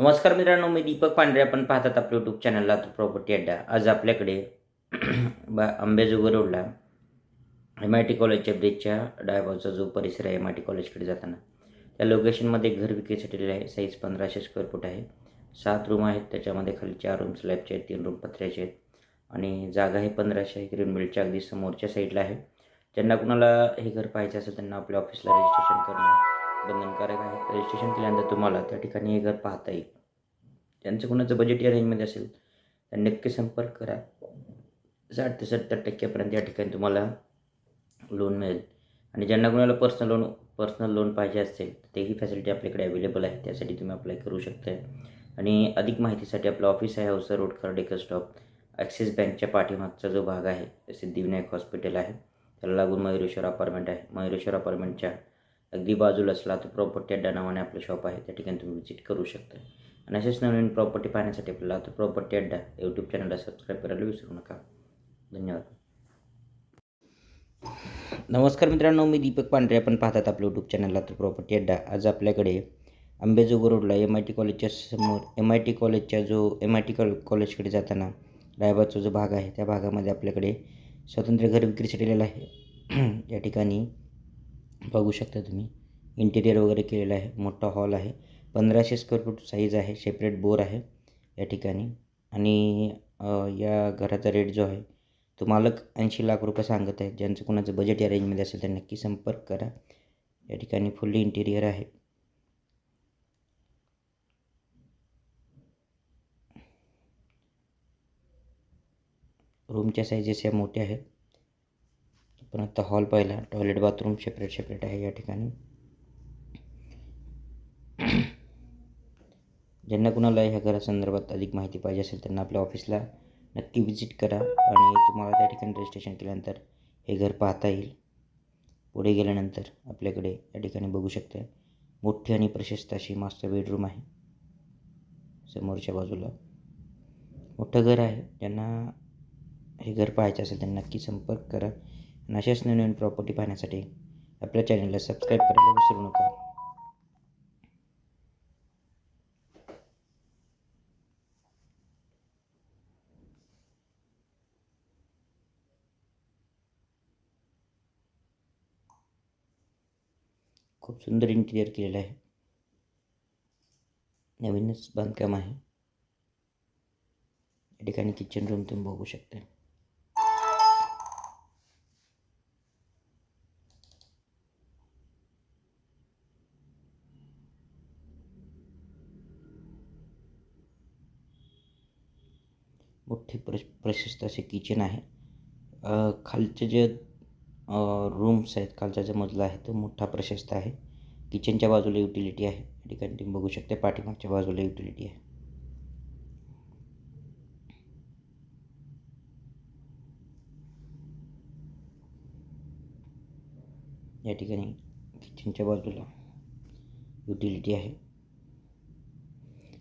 नमस्कार मित्रांनो मी दीपक पांढरे. आपण पाहतात आपल्या यूट्यूब चॅनलला प्रॉपर्टी अड्डा. आज आपल्याकडे बा रोडला एम आय टी कॉलेजच्या ब्रिजच्या डायबाजूचा जो परिसर आहे एम आय टी कॉलेजकडे जाताना. त्या लोकेशनमध्ये घर विक्रीसाठी आहे साईज पंधराशे स्क्वेअर फूट आहे. सात रूम आहेत त्याच्यामध्ये खाली चार रूम स्लॅबचे आहेत तीन रूम पत्र्याचे आहेत. आणि जागा हे पंधराशे आहे ग्रीन बिल्डच्या अगदी समोरच्या साईडला आहे. ज्यांना कुणाला हे घर पाहायचं असेल त्यांना आपल्या ऑफिसला रजिस्ट्रेशन करणं बंधनकारक आहे. रजिस्ट्रेशन केल्यानंतर तुम्हाला त्या ठिकाणी हे घर पाहता येईल. ज्यांचं कुणाचं बजेट या रेंजमध्ये असेल तर नक्की संपर्क करा. साठ ते सत्तर टक्क्यापर्यंत या ठिकाणी तुम्हाला लोन मिळेल. आणि ज्यांना कोणाला पर्सनल लोन पर्सनल लोन पाहिजे असेल तर तेही फॅसिलिटी आपल्याकडे अवेलेबल आहे. त्यासाठी तुम्ही अप्लाय करू शकता आणि अधिक माहितीसाठी आपलं ऑफिस आहे Ausar road Khardekar stop Axis बँकच्या पाठीमागचा जो भाग आहे सिद्धिविनायक हॉस्पिटल आहे. त्याला लागून मयुरेश्वर अपार्टमेंट आहे. मयुरेश्वर अपार्टमेंटच्या अगदी बाजूला असला तर प्रॉपर्टी अड्डा नावाने आपलं शॉप आहे. त्या ठिकाणी तुम्ही विजिट करू शकता. आणि असेच नवीन प्रॉपर्टी पाहण्यासाठी आपल्याला लातूर प्रॉपर्टी अड्डा यूट्यूब चॅनलला सबस्क्राईब करायला विसरू नका. धन्यवाद. नमस्कार मित्रांनो मी दीपक पांढरे. आपण पाहतात आपलं यूट्यूब चॅनल लातूर प्रॉपर्टी अड्डा आज आपल्याकडे आंबेजोगाई रोडला एम आय टी कॉलेजच्या समोर एम आय टी कॉलेजच्या जो एम आय टी कॉलेजकडे जाताना रायबादचा जो भाग आहे त्या भागामध्ये आपल्याकडे स्वतंत्र घर विक्रीसाठी दिलेला आहे. या ठिकाणी बघू शकता तुम्ही. इंटिरियर वगैरे केलेलं आहे. मोठा हॉल आहे. पंधराशे स्क्वेअर फूट साईज आहे. सेपरेट बोर आहे या ठिकाणी. आणि या घराचा रेट जो आहे तो मालक ऐंशी लाख रुपये सांगत आहे. ज्यांचं कोणाचं बजेट या रेंजमध्ये असेल तर नक्की संपर्क करा. या ठिकाणी फुल्ली इंटिरियर आहे. रूमच्या साईजेस या मोठ्या आहेत. पण आता हॉल पाहिला. टॉयलेट बाथरूम सेपरेट सेपरेट आहे या ठिकाणी. ज्यांना कुणाला ह्या घरासंदर्भात अधिक माहिती पाहिजे असेल त्यांना आपल्या ऑफिसला नक्की विजिट करा आणि तुम्हाला त्या ठिकाणी रजिस्ट्रेशन केल्यानंतर हे घर पाहता येईल. पुढे गेल्यानंतर आपल्याकडे या ठिकाणी बघू शकता मोठी आणि प्रशस्त अशी मास्टर बेडरूम आहे. समोरच्या बाजूला. मोठं घर आहे. ज्यांना हे घर पाहायचं असेल त्यांना नक्की संपर्क करा. अशाच नवीन प्रॉपर्टी पाहण्यासाठी आपल्या चॅनलला सबस्क्राईब करायला विसरू नका. खूप सुंदर इंटिरियर केलेलं आहे. नवीनच बांधकाम आहे. या ठिकाणी किचन रूम तुम्ही बघू शकता. मोठे प्र प्रशस्त असे किचन आहे. खालचे जे रूम्स आहेत खालचा जो मजला आहे तो मोठा प्रशस्त आहे. किचनच्या बाजूला युटिलिटी आहे. या ठिकाणी तुम्ही बघू शकता पाठीमागच्या बाजूला युटिलिटी आहे. या ठिकाणी किचनच्या बाजूला युटिलिटी आहे.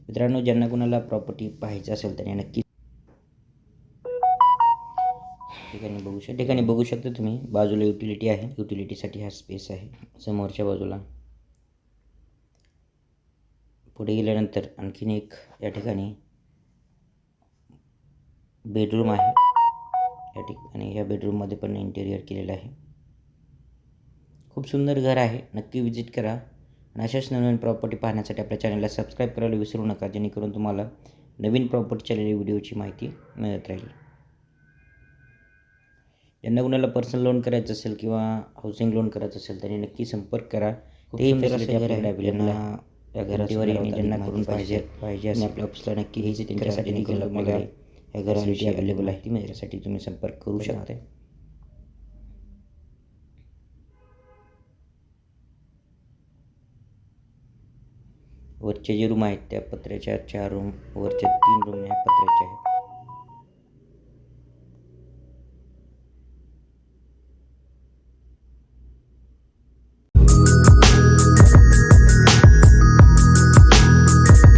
मित्रांनो ज्यांना कोणाला प्रॉपर्टी पाहायचं असेल त्यांनी नक्की ठिकाणी बघू शकता ठिकाणी बघू शकता तुम्ही. बाजूला युटिलिटी आहे. युटिलिटीसाठी हा स्पेस आहे. समोरच्या बाजूला. पुढे गेल्यानंतर आणखीन एक या ठिकाणी बेडरूम आहे. या ठिकाणी ह्या बेडरूममध्ये पण इंटेरियर केलेलं आहे. खूप सुंदर घर आहे. नक्की विजिट करा. आणि अशाच नवीन प्रॉपर्टी पाहण्यासाठी आपल्या चॅनलला सबस्क्राईब करायला विसरू नका. जेणेकरून तुम्हाला नवीन प्रॉपर्टी चालेल व्हिडिओची माहिती मिळत राहील. ज्यांना कुणाला पर्सनल लोन करायचं असेल किंवा हाऊसिंग लोन करायचं असेल त्यांनी नक्की संपर्क करा. तेही फॅसिलिटी आपल्याकडे अवेलेबल घरावर ज्यांना करून पाहिजे पाहिजे आणि आपल्या ऑफिसला नक्की त्यांच्यासाठी मला घरासाठी अवेलेबल आहे ती माझ्यासाठी तुम्ही संपर्क करू शकता. वरचे जे रूम आहेत त्या पत्र्याच्या चार रूम वरच्या तीन रूम ह्या पत्र्याच्या आहेत.